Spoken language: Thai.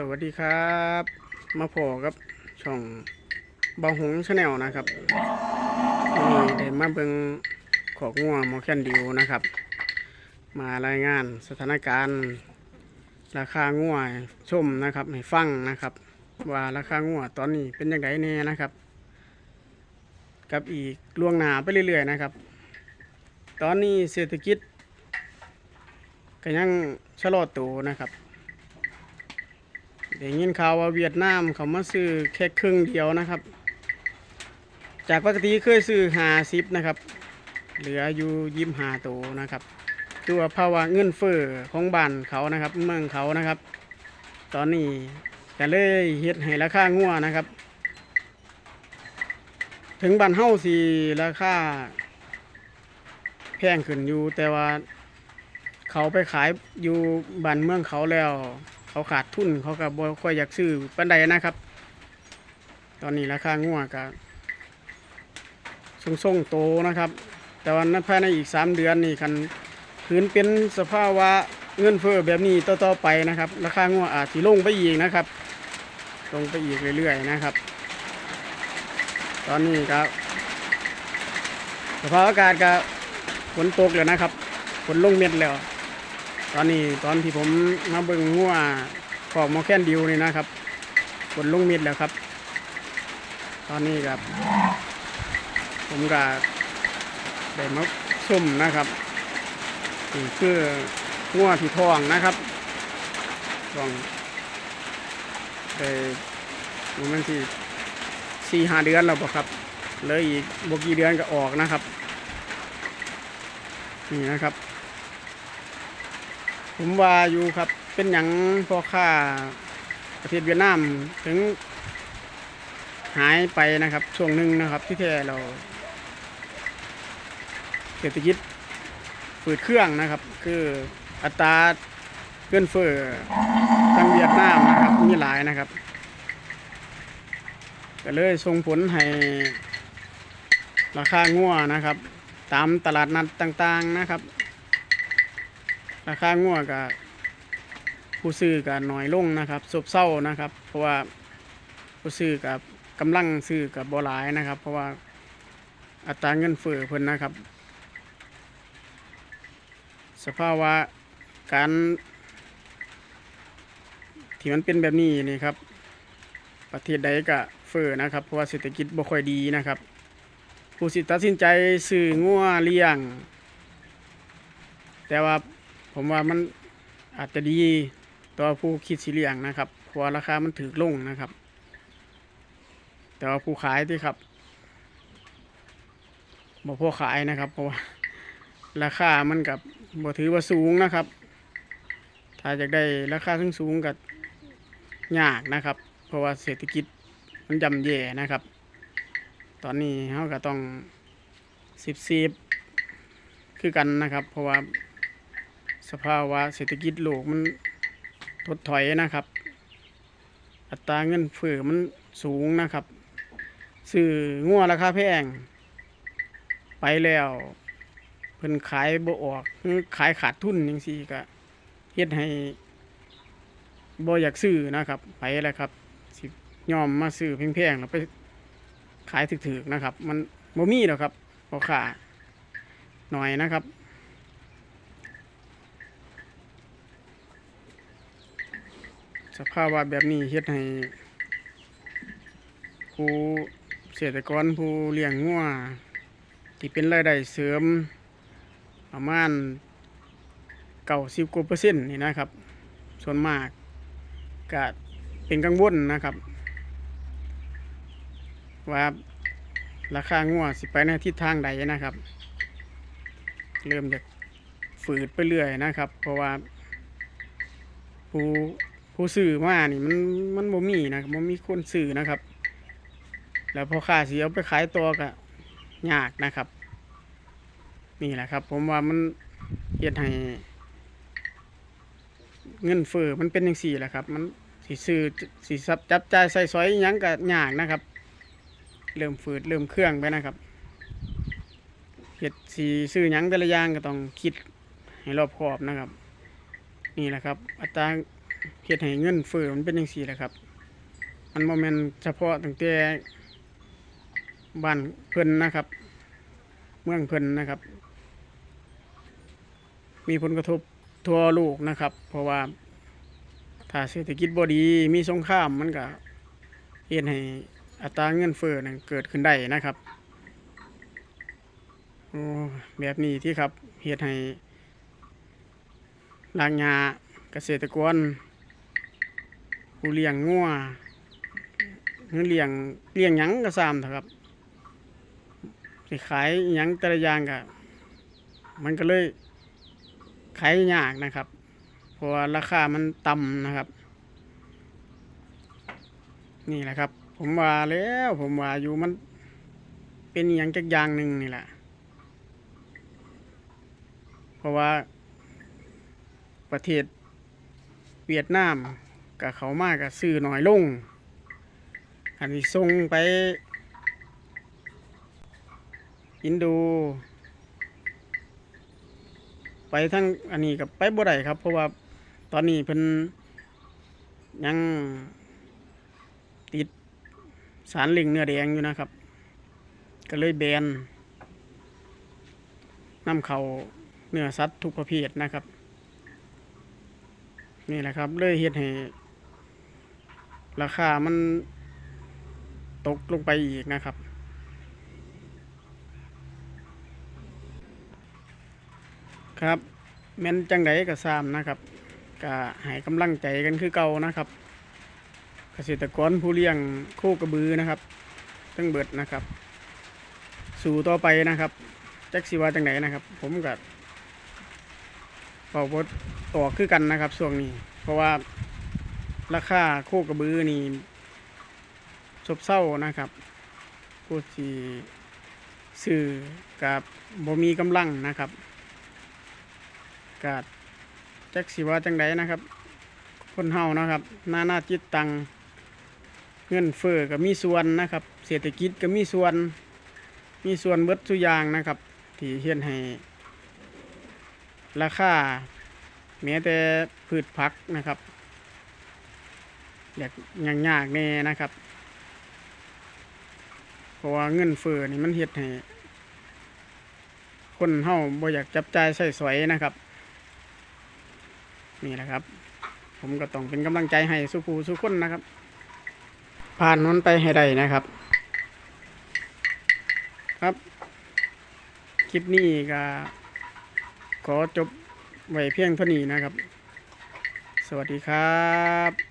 สวัสดีครับ มาพอกับช่องบาหงชาแนลนะครับวันนี้ได้มาเบิงขอกงัวมอแคนดิวนะครับ มารายงานสถานการณ์ ราคางัวชมนะครับให้ฟังนะครับ ว่าราคางัวตอนนี้เป็นยังไงแน่นะครับ กับอีกล่วงหนาไปเรื่อยๆนะครับ ตอนนี้เศรษฐกิจก็ยังชะลอตัวนะครับ ได้ยินข่าวว่าเวียดนามเขามาซื้อแค่ครึ่งเดียวนะครับ จากปกติเคยซื้อหาซิปนะครับ เหลืออยู่ยิมหาตัวนะครับ ตัวภาวะเงินเฟ้อของบ้านเขานะครับ เมืองเขานะครับ ตอนนี้ก็เลยเฮ็ดให้ราคางัวนะครับ ถึงบ้านเฮาสิราคาแพงขึ้นอยู่แต่ว่าเขาไปขายอยู่บ้านเมืองเขาแล้ว เขาขาดทุนเขาก็บ่ค่อยอยากซื้อปานใดนะครับ ตอนนี้ราคางัวก็ทรงๆโตนะครับ แต่ว่าในภายในอีก3เดือนนี่คันพื้นเป็นสภาวะเงินเฟ้อแบบนี้ต่อๆไปนะครับ ราคางัวอาจสิลงไปอีกนะครับ ลงไปอีกเรื่อยๆนะครับ ตอนนี้ครับ สภาพอากาศก็ฝนตกแล้วนะครับฝนลงเม็ดแล้ว ตอนนี้ตอนที่ผมมาเบิ่งงัวของหมอแคนดิวนี่นะครับฝนลุงเม็ดแล้วครับ ตอนนี้ครับ ผมก็ได้มาชมนะครับนี่คืองัวที่ทองนะครับทองได้มันที่สี่ห้าเดือนแล้วบ่ครับเลยอีกบกี่เดือนก็ออกนะครับ นี่นะครับ ผมว่าอยู่ครับ เป็นอย่างพ่อค้าประเทศเวียดนามถึง หายไปนะครับ ช่วงหนึ่งนะครับ ที่แท้เราเศรษฐกิจฝืดเครื่องนะครับ คืออัตราเงินเฟ้อทางเวียดนามนะครับมีหลายนะครับก็เลยส่งผลให้ราคางัวนะครับ ตามตลาดนัดต่างๆนะครับ ราคางัวกับผู้ซื้อกับน้อยลงนะครับซบเซานะครับ เพราะว่าผู้ซื้อกับกำลังซื้อกับบ่หลายนะครับ เพราะว่าอัตราเงินเฟ้อเพิ่นนะครับ สภาวะการที่มันเป็นแบบนี้นี่ครับ ประเทศใดก็เฟ้อนะครับ เพราะว่าเศรษฐกิจบ่ค่อยดีนะครับ ผู้สิตัดสินใจซื้องัวเลี้ยง แต่ว่า ผมว่ามันอาจจะดีต่อผู้คิดสิเลียงนะครับเพราะราคามันถือลงนะครับ แต่ว่าผู้ขายที่ครับบ่พอขายนะครับเพราะว่าราคามันกับบ่ถือว่าสูงนะครับ ถ้าอยากได้ราคาสูงๆก็ยากนะครับ เพราะว่าเศรษฐกิจมันย่ำแย่นะครับ ตอนนี้เขาก็ต้องสิบสิบคือกันนะครับ เพราะว่า สภาวะเศรษฐกิจโลกมันถดถอยนะครับ อัตราเงินเฟ้อมันสูงนะครับซื้องัวราคาแพง ไปแล้วเพิ่นขายบ่ออกขายขาดทุนจังซี่ก็เฮ็ดให้บ่อยากซื้อนะครับไปแล้วครับสิยอมมาซื้อแพงๆแล้วไปขายถึกๆนะครับ มันบ่มีหรอกครับพอขาหน่อยนะครับ สภาพว่าแบบนี้เฮ็ดให้ ผู้เกษตรกรผู้เลี้ยงงัวที่เป็นรายได้เสริมประมาณเก้าสิบกว่าเปอร์เซ็นต์นี่นะครับ ส่วนมากก็เป็นกังวลนะครับ ว่าราคางัวสิไปในทิศทางใดนะครับ เริ่มจากฝืดไปเรื่อยนะครับ เพราะว่าผู้ ผู้ซื้อมานี่มันมันบ่มีนะครับบ่มีคนซื้อนะครับ แล้วพอค้าสิเอาไปขายตัวก็ยากนะครับ นี่แหละครับ ผมว่ามันเฮ็ดให้เงินเฟ้อมันเป็นจังซี่แหละครับ มันสิซื้อสิซับจับจ่ายใส่สอยยังก็ยากนะครับ เริ่มฝืดเริ่มเครื่องไปนะครับเห็ดสีซื้อหยังแต่ละอย่างก็ต้องคิดให้รอบคอบนะครับ นี่แหละครับ อัตรา เฮ็ดให้เงินเฟ้อมันเป็นจังซี่แหละครับ มันบ่แม่นเฉพาะตั้งแต่บ้านเพิ่นนะครับ เมืองเพิ่นนะครับ มีผลกระทบทั่วโลกนะครับ เพราะว่าถ้าเศรษฐกิจบ่ดีมีสงครามมันก็เฮ็ดให้อัตราเงินเฟ้อนั้นเกิดขึ้นได้นะครับโอ้แบบนี้ที่ครับเฮ็ดให้ลางยาเกษตรกร ผู้เลี้ยงงัวหรือเลี้ยงเลี้ยงหยังก็ตามเถอะครับสิขายหยังแต่ละอย่างก็มันก็เลยขายยากนะครับ เพราะว่าราคามันต่ำนะครับ นี่แหละครับ ผมว่าแล้วผมว่าอยู่มันเป็นอหย่างจักอย่างหนึ่งนี่แหละ เพราะว่าประเทศเวียดนาม กับเขามากกับซื้อหน่อยลง อันนี้ส่งไป อินโด ไปทั้งอันนี้กับไปบ่ได้ครับ เพราะว่าตอนนี้เพิ่นยังติดสารเล็งเนื้อแดงอยู่นะครับ ก็เลยแบนนำเขาเนื้อสัตว์ทุกประเภทนะครับ นี่แหละครับ เลยเฮ็ดให้ ราคามันตกลงไปอีกนะครับ ครับแม่นจังไดก็ซ้ำนะครับก็ให้กำลังใจกันคือเก่านะครับ เกษตรกรผู้เลี้ยงโคกระบือนะครับตั้งเบิดนะครับ สู่ต่อไปนะครับจักสิว่าจังไดนะครับ ผมก็เป่าบดออกคือกันนะครับช่วงนี้ เพราะว่า ราคาโคกระบือนี่ซบเศร้านะครับผู้ที่ซื้อกับบ่มีกำลังนะครับกาดจักสิว่าจังไดนะครับ คนเฮานะครับหน้าหน้าจิตตังเงินเฟ้อก็มีส่วนนะครับ เศรษฐกิจก็มีส่วน มีส่วนเบิดทุกอย่างนะครับ ที่เฮ็ดให้ ราคาแม้แต่พืชผักนะครับ อยากย่างยากแน่นะครับ เพราะว่าเงินเฟ้อนี่มันเฮ็ดให้คนเฮาบ่อยากจับจ่ายใช้สอยนะครับ นี่แหละครับ ผมก็ต้องเป็นกำลังใจให้สุภูสุคนนะครับ ผ่านนั้นไปให้ได้นะครับ ครับ คลิปนี้ก็ขอจบไว้เพียงเท่านี้นะครับ สวัสดีครับ